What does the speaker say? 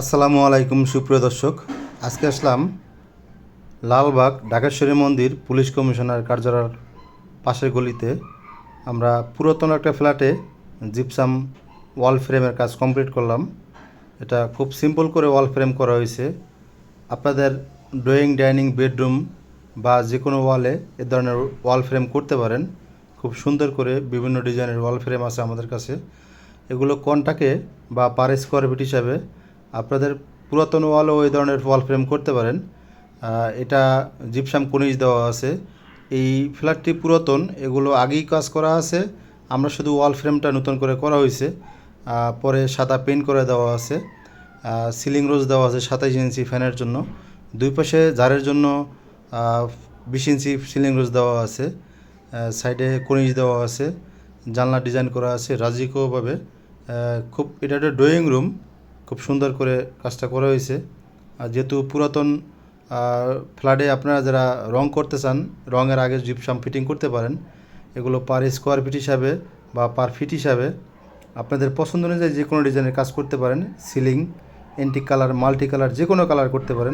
আসসালামু আলাইকুম, সুপ্রিয় দর্শক। আজকে আসলাম লালবাগ ঢাকেশ্বরী মন্দির পুলিশ কমিশনার কার্যালয়ের পাশের গলিতে। আমরা পুরাতন একটা ফ্ল্যাটে জিপসাম ওয়াল ফ্রেমের কাজ কমপ্লিট করলাম। এটা খুব সিম্পল করে ওয়াল ফ্রেম করা হয়েছে। আপনাদের ড্রয়িং, ডাইনিং, বেডরুম বা যে কোনো ওয়ালে এ ধরনের ওয়াল ফ্রেম করতে পারেন। খুব সুন্দর করে বিভিন্ন ডিজাইনের ওয়াল ফ্রেম আছে আমাদের কাছে। এগুলো কন্টাকে বা পার স্কোয়ার ফিট হিসাবে আপনাদের পুরাতন ওয়ালও এই ধরনের ওয়াল ফ্রেম করতে পারেন। এটা জিপসাম কনিজ দেওয়া আছে। এই ফ্ল্যাটটি পুরাতন, এগুলো আগেই কাজ করা আছে। আমরা শুধু ওয়াল ফ্রেমটা নতুন করে করা হয়েছে। পরে সাদা পেন্ট করে দেওয়া আছে। সিলিং রোজ দেওয়া আছে সাতাইশ ইঞ্চি ফ্যানের জন্য। দুই পাশে জারের জন্য বিশ ইঞ্চি সিলিং রোজ দেওয়া আছে। সাইডে কনিজ দেওয়া আছে। জানলা ডিজাইন করা আছে রাজিকোভাবে খুব এটা একটা ড্রয়িং রুম খুব সুন্দর করে কাজটা করা হয়েছে। আর যেহেতু পুরাতন ফ্ল্যাটে আপনারা যারা রং করতে চান, রঙের আগে জিপসাম ফিটিং করতে পারেন। এগুলো পার স্কোয়ার ফিট হিসাবে বা পার ফিট হিসাবে আপনাদের পছন্দ অনুযায়ী যে কোনো ডিজাইনের কাজ করতে পারেন। Ceiling antique colour multi colour যে কোনো কালার করতে পারেন।